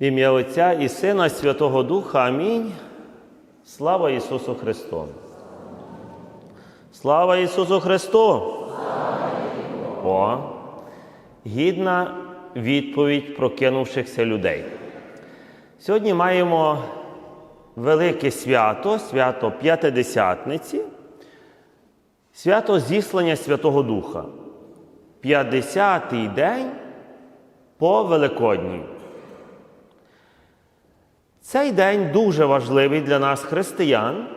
В ім'я Отця і Сина, і Святого Духа. Амінь. Слава Ісусу Христу! Слава Ісусу Христу! О, гідна відповідь прокинувшихся людей. Сьогодні маємо велике свято, свято П'ятидесятниці, свято зіслання Святого Духа. 50-й день по Великодній. Цей день дуже важливий для нас, християн.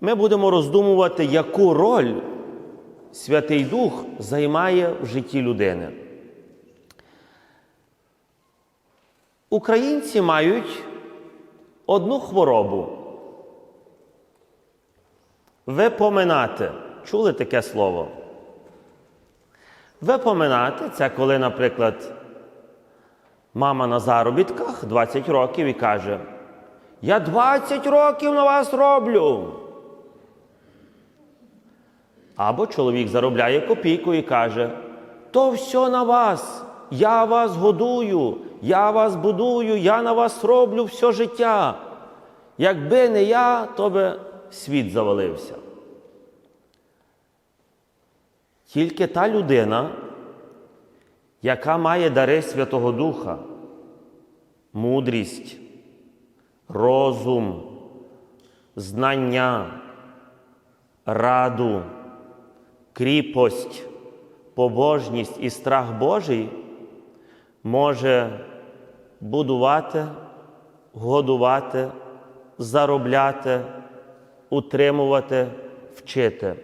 Ми будемо роздумувати, яку роль Святий Дух займає в житті людини. Українці мають одну хворобу. Випоминати. Чули таке слово? Випоминати це коли, наприклад, мама на заробітках 20 років і каже: Я 20 років на вас роблю. Або чоловік заробляє копійку і каже: То все на вас, я вас годую, я вас будую, я на вас роблю все життя. Якби не я, то би світ завалився. Тільки та людина, яка має дари Святого Духа, мудрість, розум, знання, раду, кріпость, побожність і страх Божий, може будувати, годувати, заробляти, утримувати, вчити.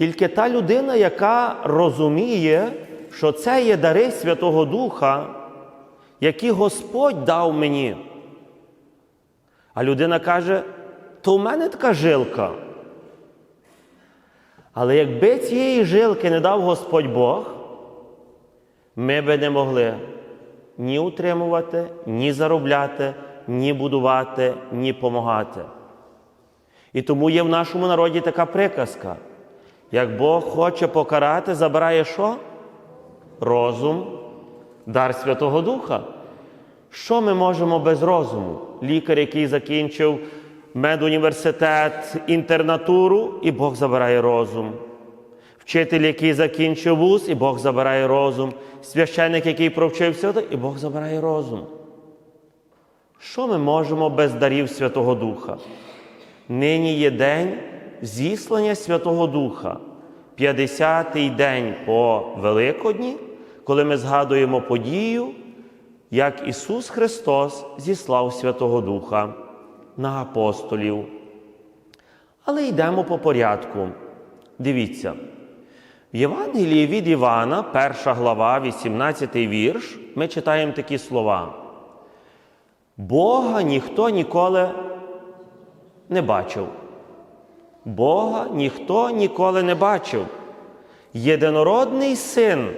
Тільки та людина, яка розуміє, що це є дари Святого Духа, які Господь дав мені. А людина каже, то в мене така жилка. Але якби цієї жилки не дав Господь Бог, ми би не могли ні утримувати, ні заробляти, ні будувати, ні помагати. І тому є в нашому народі така приказка. Як Бог хоче покарати, забирає що? Розум, дар Святого Духа. Що ми можемо без розуму? Лікар, який закінчив медуніверситет, інтернатуру, і Бог забирає розум. Вчитель, який закінчив вуз, і Бог забирає розум. Священник, який провчився, і Бог забирає розум. Що ми можемо без дарів Святого Духа? Нині є день зіслання Святого Духа, 50-й день по Великодні, коли ми згадуємо подію, як Ісус Христос зіслав Святого Духа на апостолів. Але йдемо по порядку. Дивіться, в Євангелії від Івана, перша глава, 18 вірш, ми читаємо такі слова. Бога ніхто ніколи не бачив. Бога ніхто ніколи не бачив. Єдинородний син,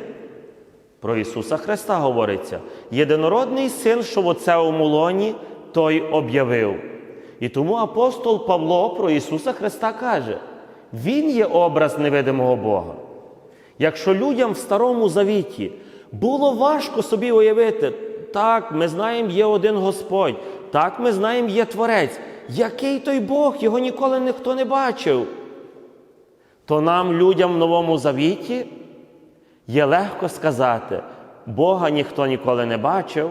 про Ісуса Христа говориться, єдинородний син, що в Отцевому лоні, той об'явив. І тому апостол Павло про Ісуса Христа каже: Він є образ невидимого Бога. Якщо людям в Старому Завіті було важко собі уявити, так, ми знаємо, є один Господь, так, ми знаємо, є Творець. Який той Бог, його ніколи ніхто не бачив. То нам, людям в Новому Завіті, є легко сказати, Бога ніхто ніколи не бачив,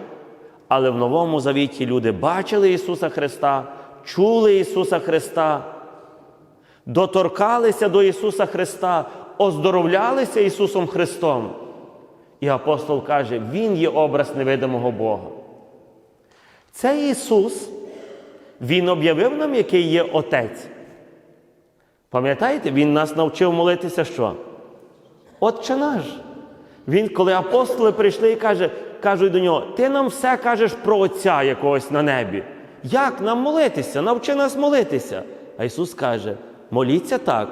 але в Новому Завіті люди бачили Ісуса Христа, чули Ісуса Христа, доторкалися до Ісуса Христа, оздоровлялися Ісусом Христом. І апостол каже, Він є образ невидимого Бога. Це Ісус. Він об'явив нам, який є Отець. Пам'ятаєте, Він нас навчив молитися що? Отче наш. Він, коли апостоли прийшли і каже, кажуть до нього, ти нам все кажеш про Отця якогось на небі. Як нам молитися? Навчи нас молитися. А Ісус каже: моліться так,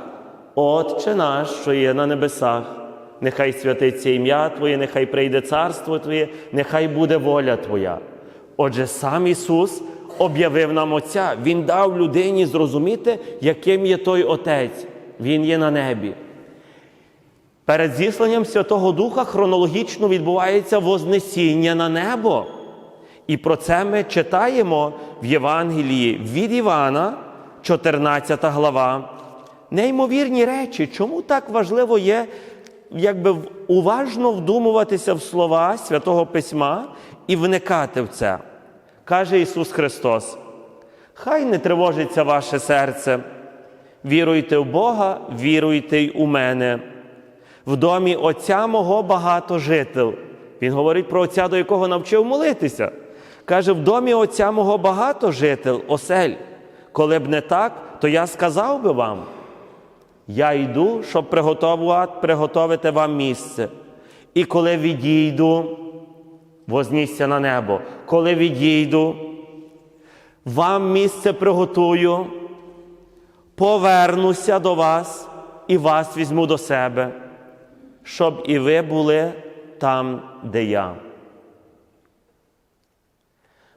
Отче наш, що є на небесах, нехай святиться ім'я Твоє, нехай прийде царство Твоє, нехай буде воля Твоя. Отже, сам Ісус об'явив нам Отця. Він дав людині зрозуміти, яким є той Отець. Він є на небі. Перед зісланням Святого Духа хронологічно відбувається Вознесіння на небо. І про це ми читаємо в Євангелії від Івана, 14 глава. Неймовірні речі, чому так важливо є якби уважно вдумуватися в слова Святого Письма і вникати в це. Каже Ісус Христос: Хай не тривожиться ваше серце, віруйте в Бога, віруйте й у мене. В домі Отця мого багато жител. Він говорить про Отця, до якого навчив молитися. Каже: в домі Отця мого багато жител, осель. Коли б не так, то я сказав би вам. Я йду, щоб приготувати, приготовити вам місце. І коли відійду, вознісся на небо, коли відійду, вам місце приготую, повернуся до вас і вас візьму до себе, щоб і ви були там, де я.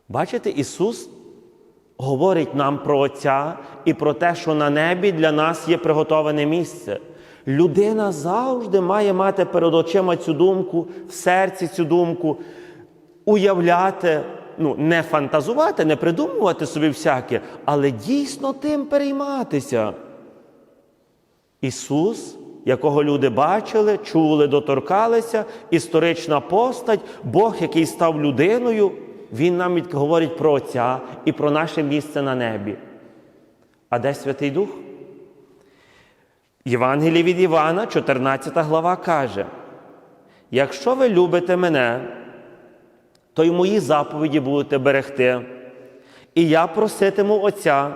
Бачите, Ісус говорить нам про Отця і про те, що на небі для нас є приготоване місце. Людина завжди має мати перед очима цю думку, в серці цю думку, уявляти, ну, не фантазувати, не придумувати собі всяке, але дійсно тим перейматися. Ісус, якого люди бачили, чули, доторкалися, історична постать, Бог, який став людиною, Він нам говорить про Отця і про наше місце на небі. А де Святий Дух? Євангеліє від Івана, 14 глава каже: Якщо ви любите мене, то й мої заповіді будете берегти, і я проситиму Отця,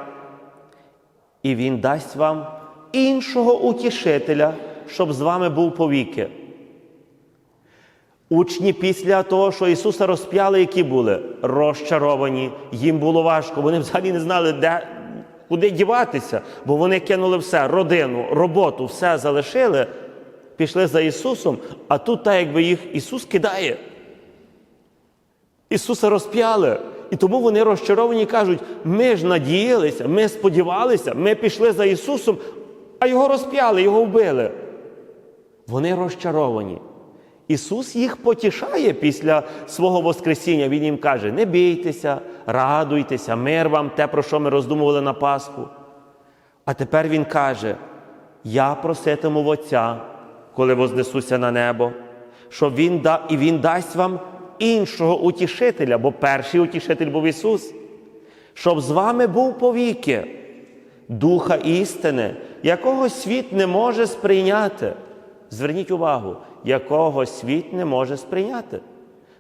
і Він дасть вам іншого утішителя, щоб з вами був повіки. Учні після того, що Ісуса розп'яли, які були розчаровані, їм було важко. Вони взагалі не знали, де, куди діватися, бо вони кинули все, родину, роботу, все залишили, пішли за Ісусом, а тут так, якби їх Ісус кидає. Ісуса розп'яли. І тому вони розчаровані і кажуть: ми ж надіялися, ми сподівалися, ми пішли за Ісусом, а Його розп'яли, Його вбили. Вони розчаровані. Ісус їх потішає після свого Воскресіння. Він їм каже: не бійтеся, радуйтеся, мир вам, те, про що ми роздумували на Пасху. А тепер Він каже: Я проситиму в Отця, коли вознесуся на небо, що Він да, і Він дасть вам іншого утішителя, бо перший утішитель був Ісус, щоб з вами був повіки, Духа істини, якого світ не може сприйняти. Зверніть увагу, якого світ не може сприйняти.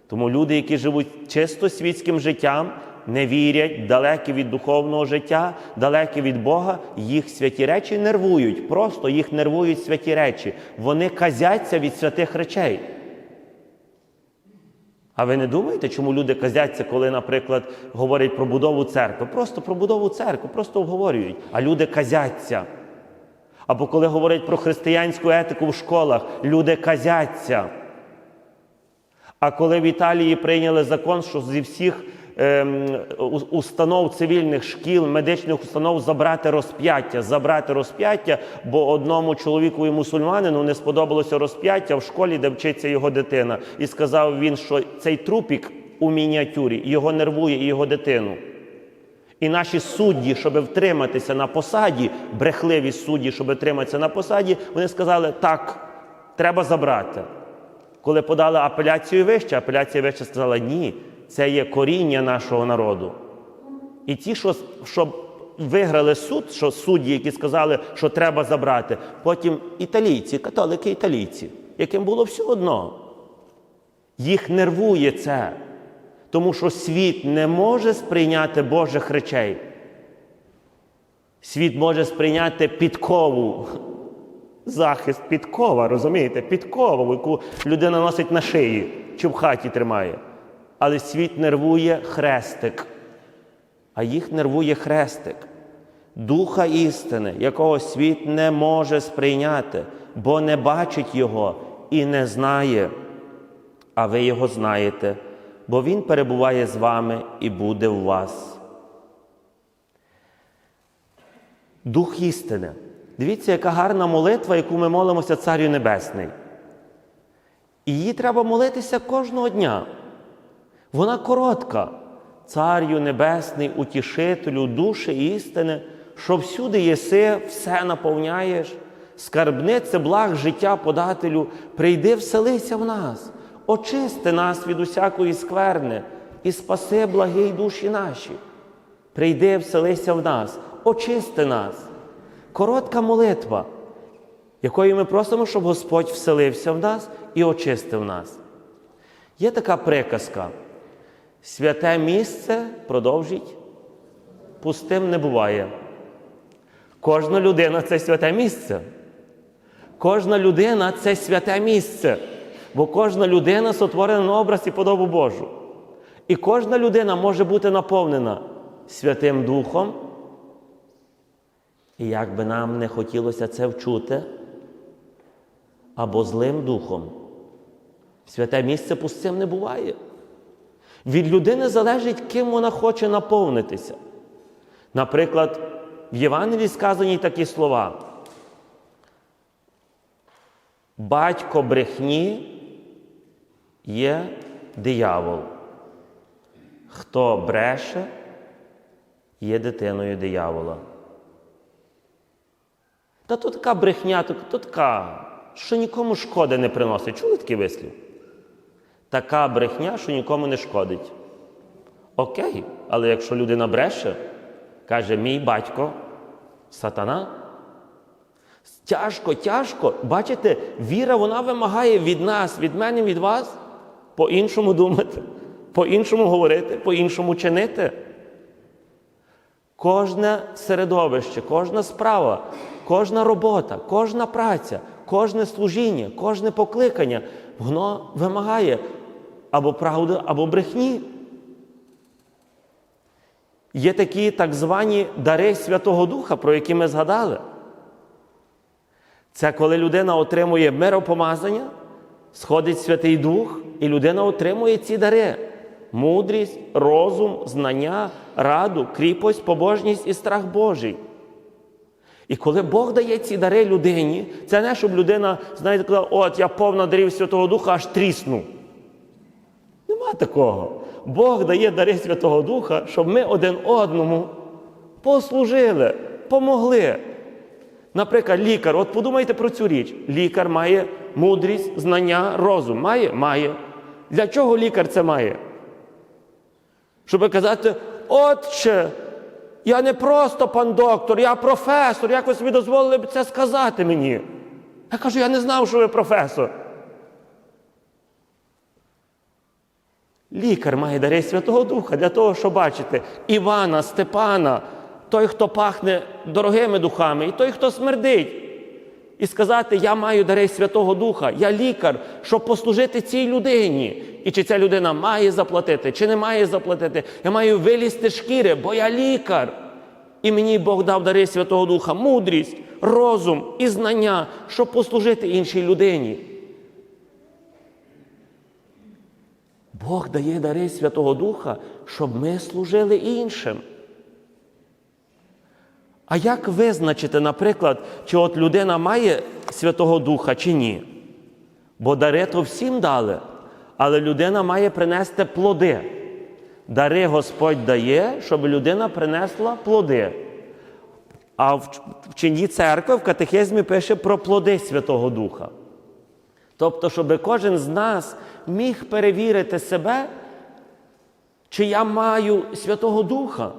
Тому люди, які живуть чисто світським життям, не вірять, далекі від духовного життя, далекі від Бога, їх святі речі нервують. Просто їх нервують святі речі. Вони казяться від святих речей. А ви не думаєте, чому люди казяться, коли, наприклад, говорять про будову церкви? Просто про будову церкви, просто обговорюють, а люди казяться. Або коли говорять про християнську етику в школах, люди казяться. А коли в Італії прийняли закон, що зі всіх установ цивільних шкіл, медичних установ забрати розп'яття, забрати розп'яття, бо одному чоловіку і мусульманину не сподобалося розп'яття в школі, де вчиться його дитина. І сказав він, що цей трупік у мініатюрі його нервує і його дитину. І наші судді, щоб втриматися на посаді, брехливі судді, щоб втриматися на посаді, вони сказали, так, треба забрати. Коли подали апеляцію вище, апеляція вище сказала, ні, це є коріння нашого народу. І ті, що, що виграли суд, що судді, які сказали, що треба забрати, потім італійці, католики італійці, яким було все одно. Їх нервує це, тому що світ не може сприйняти Божих речей. Світ може сприйняти підкову. Захист підкова, розумієте? Підкову, яку людина носить на шиї чи в хаті тримає. Але світ нервує хрестик, а їх нервує хрестик. Духа істини, якого світ не може сприйняти, бо не бачить його і не знає. А ви його знаєте, бо він перебуває з вами і буде в вас. Дух істини. Дивіться, яка гарна молитва, яку ми молимося Царю Небесний. І її треба молитися кожного дня. Вона коротка. Царю Небесний, утішителю, душі істини, що всюди єси, все наповняєш, скарбнице благ життя подателю, прийди, вселися в нас, очисти нас від усякої скверни і спаси благий душі наші. Прийди, вселися в нас, очисти нас. Коротка молитва, якою ми просимо, щоб Господь вселився в нас і очистив нас. Є така приказка. Святе місце продовжіть, пустим не буває. Кожна людина це святе місце. Кожна людина це святе місце, бо кожна людина сотворена на образ і подобу Божу. І кожна людина може бути наповнена Святим Духом. І як би нам не хотілося це вчути, або злим духом, святе місце пустим не буває. Від людини залежить, ким вона хоче наповнитися. Наприклад, в Євангелії сказані такі слова. Батько брехні є диявол. Хто бреше, є дитиною диявола. Та то така брехня, то, така, що нікому шкоди не приносить. Чули такий вислів? Така брехня, що нікому не шкодить. Окей, але якщо людина бреше, каже, мій батько сатана. Тяжко, тяжко. Бачите, віра вона вимагає від нас, від мене, від вас по-іншому думати, по-іншому говорити, по-іншому чинити. Кожне середовище, кожна справа, кожна робота, кожна праця, кожне служіння, кожне покликання, воно вимагає або правди, або брехні. Є такі так звані дари Святого Духа, про які ми згадали. Це коли людина отримує миропомазання, сходить Святий Дух, і людина отримує ці дари: мудрість, розум, знання, раду, кріпость, побожність і страх Божий. І коли Бог дає ці дари людині, це не щоб людина, знаєте, казала, от я повна дарів Святого Духа, аж трісну. Нема такого. Бог дає дари Святого Духа, щоб ми один одному послужили, помогли. Наприклад, лікар, от подумайте про цю річ. Лікар має мудрість, знання, розум. Має? Має. Для чого лікар це має? Щоб казати, отче, я не просто пан доктор, я професор, як ви собі дозволили б це сказати мені? Я кажу, я не знав, що ви професор. Лікар має дари Святого Духа для того, щоб бачити Івана, Степана, той, хто пахне дорогими духами, і той, хто смердить. І сказати, я маю дари Святого Духа, я лікар, щоб послужити цій людині. І чи ця людина має заплатити, чи не має заплатити. Я маю вилізти шкіри, бо я лікар. І мені Бог дав дари Святого Духа, мудрість, розум і знання, щоб послужити іншій людині. Бог дає дари Святого Духа, щоб ми служили іншим. А як визначити, наприклад, чи от людина має Святого Духа чи ні? Бо дари то всім дали, але людина має принести плоди. Дари Господь дає, щоб людина принесла плоди. А в вченні церкви в катехизмі пише про плоди Святого Духа. Тобто, щоб кожен з нас міг перевірити себе, чи я маю Святого Духа,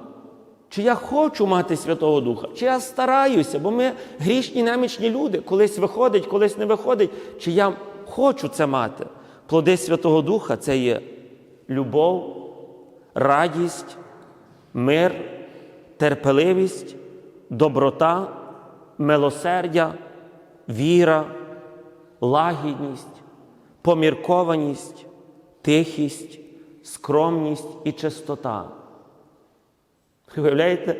чи я хочу мати Святого Духа, чи я стараюся, бо ми грішні немічні люди, колись виходить, колись не виходить, чи я хочу це мати. Плоди Святого Духа це є любов, радість, мир, терпеливість, доброта, милосердя, віра, лагідність, поміркованість, тихість, скромність і чистота. Виявляєте,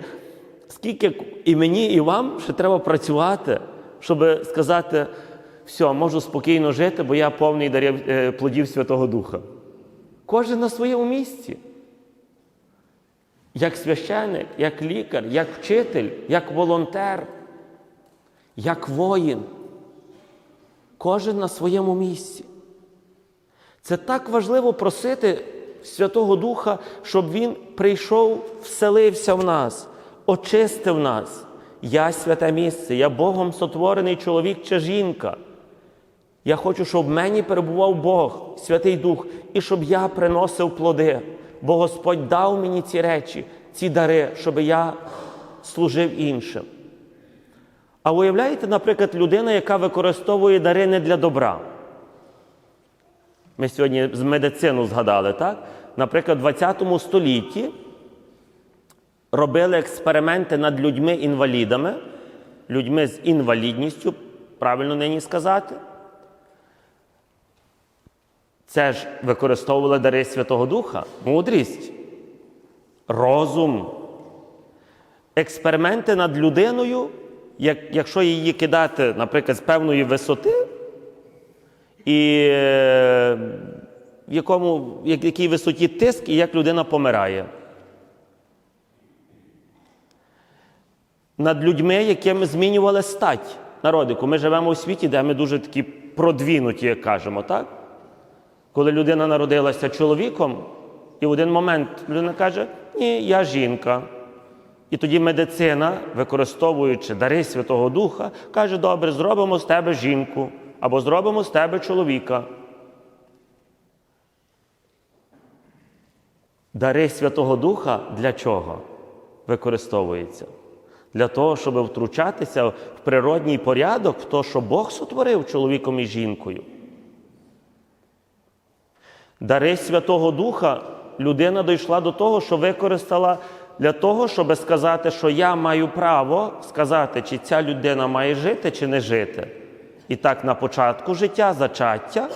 скільки і мені, і вам ще треба працювати, щоб сказати, все, можу спокійно жити, бо я повний дарів, е, плодів Святого Духа. Кожен на своєму місці. Як священник, як лікар, як вчитель, як волонтер, як воїн. Кожен на своєму місці. Це так важливо просити Святого Духа, щоб Він прийшов, вселився в нас, очистив нас. Я святе місце, я Богом сотворений чоловік чи жінка. Я хочу, щоб в мені перебував Бог, Святий Дух, і щоб я приносив плоди. Бо Господь дав мені ці речі, ці дари, щоб я служив іншим. А уявляєте, наприклад, людина, яка використовує дари не для добра. Ми сьогодні з медицину згадали, так? Наприклад, в 20 столітті робили експерименти над людьми-інвалідами, людьми з інвалідністю, правильно нині сказати. Це ж використовували дари Святого Духа, мудрість, розум. Експерименти над людиною, як, якщо її кидати, наприклад, з певної висоти, і е, в якому, якій висоті тиск і як людина помирає. Над людьми, якими змінювали стать народику. Ми живемо у світі, де ми дуже такі продвінуті, як кажемо, так? Коли людина народилася чоловіком, і в один момент людина каже, ні, я жінка. І тоді медицина, використовуючи дари Святого Духа, каже, добре, зробимо з тебе жінку або зробимо з тебе чоловіка. Дари Святого Духа для чого використовуються? Для того, щоб втручатися в природній порядок, в те, що Бог сотворив чоловіком і жінкою. Дари Святого Духа людина дійшла до того, що використала для того, щоб сказати, що я маю право сказати, чи ця людина має жити, чи не жити. І так на початку життя, зачаття,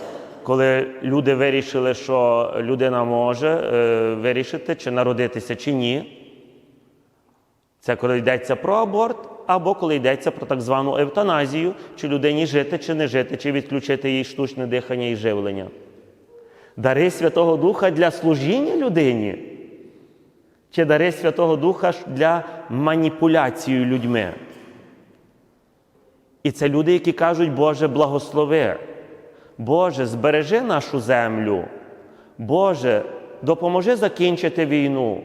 коли люди вирішили, що людина може е, вирішити, чи народитися, чи ні. Це коли йдеться про аборт, або коли йдеться про так звану евтаназію, чи людині жити, чи не жити, чи відключити їй штучне дихання і живлення. Дари Святого Духа для служіння людині, чи дари Святого Духа для маніпуляції людьми. І це люди, які кажуть, Боже, благослови. Боже, збережи нашу землю. Боже, допоможи закінчити війну.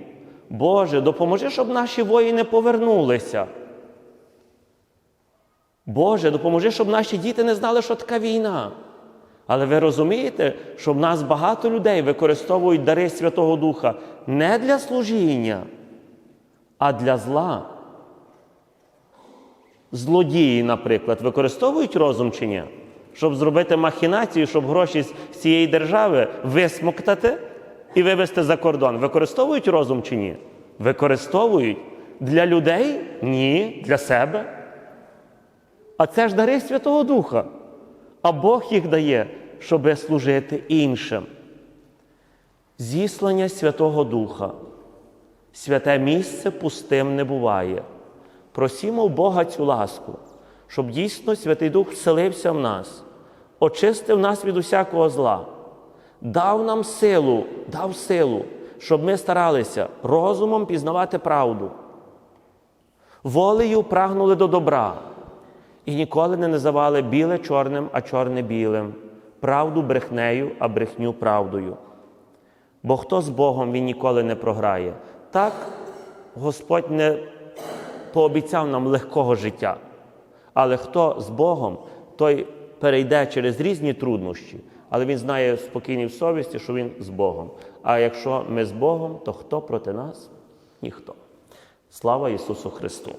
Боже, допоможи, щоб наші воїни повернулися. Боже, допоможи, щоб наші діти не знали, що така війна. Але ви розумієте, що в нас багато людей використовують дари Святого Духа не для служіння, а для зла. Злодії, наприклад, використовують розум чи ні? Щоб зробити махінацію, щоб гроші з цієї держави висмоктати і вивезти за кордон. Використовують розум чи ні? Використовують. Для людей? Ні, для себе. А це ж дари Святого Духа. А Бог їх дає, щоби служити іншим. Зіслання Святого Духа. Святе місце пустим не буває. Просімо в Бога цю ласку, щоб дійсно Святий Дух вселився в нас, очистив нас від усякого зла, дав нам силу, дав силу, щоб ми старалися розумом пізнавати правду, волею прагнули до добра і ніколи не називали біле чорним, а чорне білим, правду брехнею, а брехню правдою. Бо хто з Богом він ніколи не програє. Так Господь не пообіцяв нам легкого життя. Але хто з Богом, той перейде через різні труднощі, але він знає спокійній в совісті, що він з Богом. А якщо ми з Богом, то хто проти нас? Ніхто. Слава Ісусу Христу!